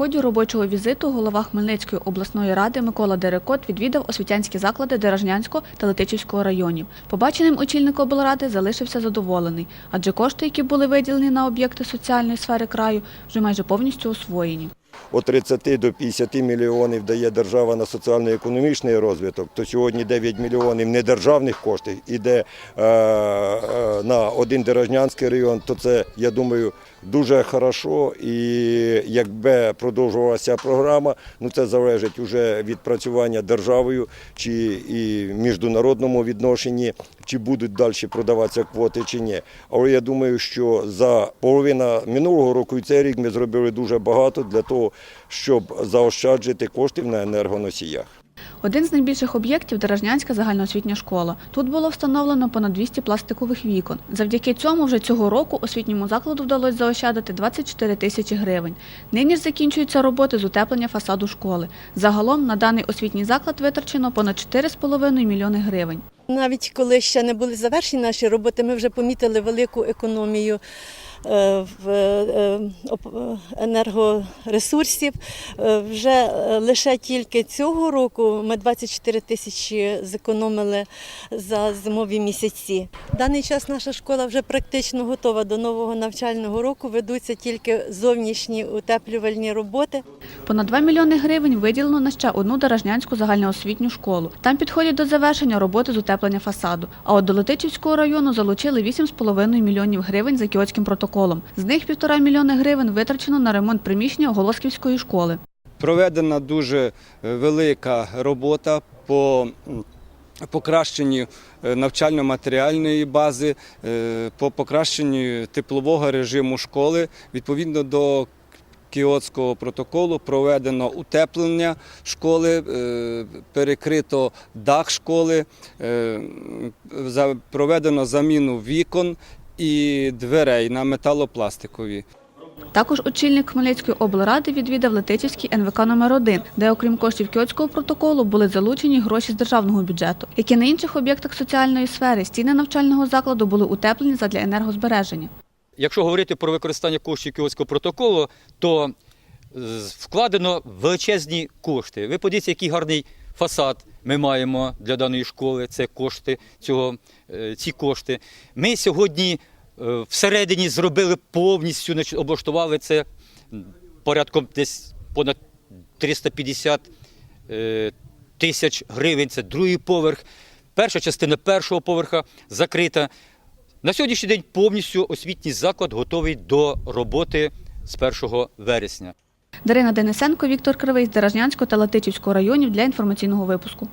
ході робочого візиту голова Хмельницької обласної ради Микола Дерекот відвідав освітянські заклади Деражнянського та Летичівського районів. Побаченим очільник облради залишився задоволений, адже кошти, які були виділені на об'єкти соціальної сфери краю, вже майже повністю освоєні. Від 30 до 50 мільйонів дає держава на соціально-економічний розвиток, то сьогодні 9 мільйонів недержавних коштів іде е, е, на один Дережнянський район, то це, я думаю, дуже хорошо. І якби продовжувалася програма, ну це залежить вже від працювання державою чи і міжнародному відношенні, чи будуть далі продаватися квоти чи ні. Але я думаю, що за половина минулого року і цей рік ми зробили дуже багато для того, щоб заощаджити коштів на енергоносіях. Один з найбільших об'єктів Деражнянська загальноосвітня школа. Тут було встановлено понад 200 пластикових вікон. Завдяки цьому вже цього року освітньому закладу вдалося заощадити 24 тисячі гривень. Нині ж закінчуються роботи з утеплення фасаду школи. Загалом на даний освітній заклад витрачено понад 4,5 мільйони гривень. Навіть коли ще не були завершені наші роботи, ми вже помітили велику економію енергоресурсів. Е, Вже е, лише тільки цього року ми 24 тисячі зекономили за зимові місяці. В даний час наша школа вже практично готова до нового навчального року. Ведуться тільки зовнішні утеплювальні роботи. Понад 2 мільйони гривень виділено на ще одну Деражнянську загальноосвітню школу. Там підходять до завершення роботи з утеплення фасаду. А от до Летичівського району залучили 8,5 мільйонів гривень за кіотським протоколом. З них півтора мільйони гривень витрачено на ремонт приміщення Голосківської школи. Проведена дуже е, велика робота по покращенню е, навчально-матеріальної бази, е, по покращенню теплового режиму школи. Відповідно до Кіотського протоколу проведено утеплення школи, перекрито дах школи, проведено заміну вікон і дверей на металопластикові. Також очільник Хмельницької облради відвідав Летичівський НВК номер 1 де окрім коштів Кіотського протоколу були залучені гроші з державного бюджету. Як і на інших об'єктах соціальної сфери, стіни навчального закладу були утеплені задля енергозбереження. Якщо говорити про використання коштів Кіотського протоколу, то вкладено величезні кошти. Ви подивіться, який гарний фасад ми маємо для даної школи. Це кошти цього, е, ці кошти. Ми сьогодні е, всередині зробили повністю, облаштували це порядком десь понад 350 е, тисяч гривень. Це другий поверх. Перша частина першого поверха закрита. На сьогоднішній день повністю освітній заклад готовий до роботи з 1 вересня. Дарина Денисенко, Віктор Кривий з Деражнянського та Латичівського районів для інформаційного випуску.